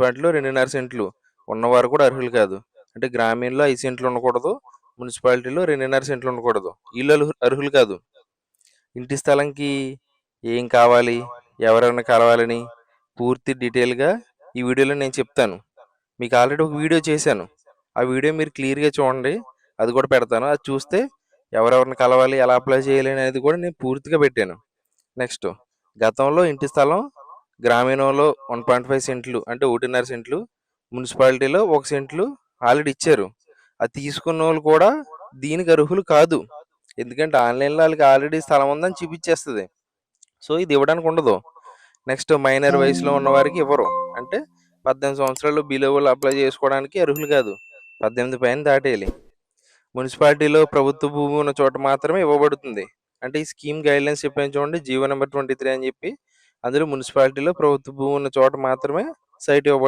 వాటిలో రెండున్నర సెంట్లు. ఉన్నవారు కూడా అర్హులు కాదు. అంటే గ్రామీణలో ఐదు సెంట్లు ఉండకూడదు. మున్సిపాలిటీలో రెండున్నర సెంట్లు ఉండకూడదు. వీళ్ళు అర్హు- అర్హులు కాదు. ఇంటి స్థలంకి ఏం కావాలి? ఎవరైనా కలవాలని పూర్తి డీటెయిల్గా ఈ వీడియోలో నేను చెప్తాను. మీకు ఆల్రెడీ ఒక వీడియో చేశాను. ఆ వీడియో మీరు క్లియర్గా చూడండి. అది కూడా పెడతాను. అది చూస్తే ఎవరెవరిని కలవాలి ఎలా అప్లై చేయాలి అనేది కూడా నేను పూర్తిగా పెట్టాను. నెక్స్ట్ గతంలో ఇంటి స్థలం గ్రామీణంలో వన్ పాయింట్ ఫైవ్ సెంట్లు అంటే ఒకటిన్నర సెంట్లు మున్సిపాలిటీలో ఒక సెంట్లు ఆల్రెడీ ఇచ్చారు. అది తీసుకున్న వాళ్ళు కూడా దీనికి అర్హులు కాదు. ఎందుకంటే ఆన్లైన్లో వాళ్ళకి ఆల్రెడీ స్థలం ఉందని చూపించేస్తుంది. సో ఇది ఇవ్వడానికి ఉండదు. నెక్స్ట్ మైనర్ వయసులో ఉన్న వారికి ఇవ్వరు. అంటే పద్దెనిమిది సంవత్సరాలు బిలో అప్లై చేసుకోవడానికి అర్హులు కాదు. పద్దెనిమిది పైన దాటేయాలి. మున్సిపాలిటీలో ప్రభుత్వ భూమి ఉన్న చోట మాత్రమే ఇవ్వబడుతుంది. అంటే ఈ స్కీమ్ గైడ్ లైన్స్ చెప్పాను చూడండి జీవో నెంబర్ ట్వంటీ త్రీ అని చెప్పి అందులో మున్సిపాలిటీలో ప్రభుత్వ భూమి ఉన్న చోట మాత్రమే సైట్ ఇవ్వబడుతుంది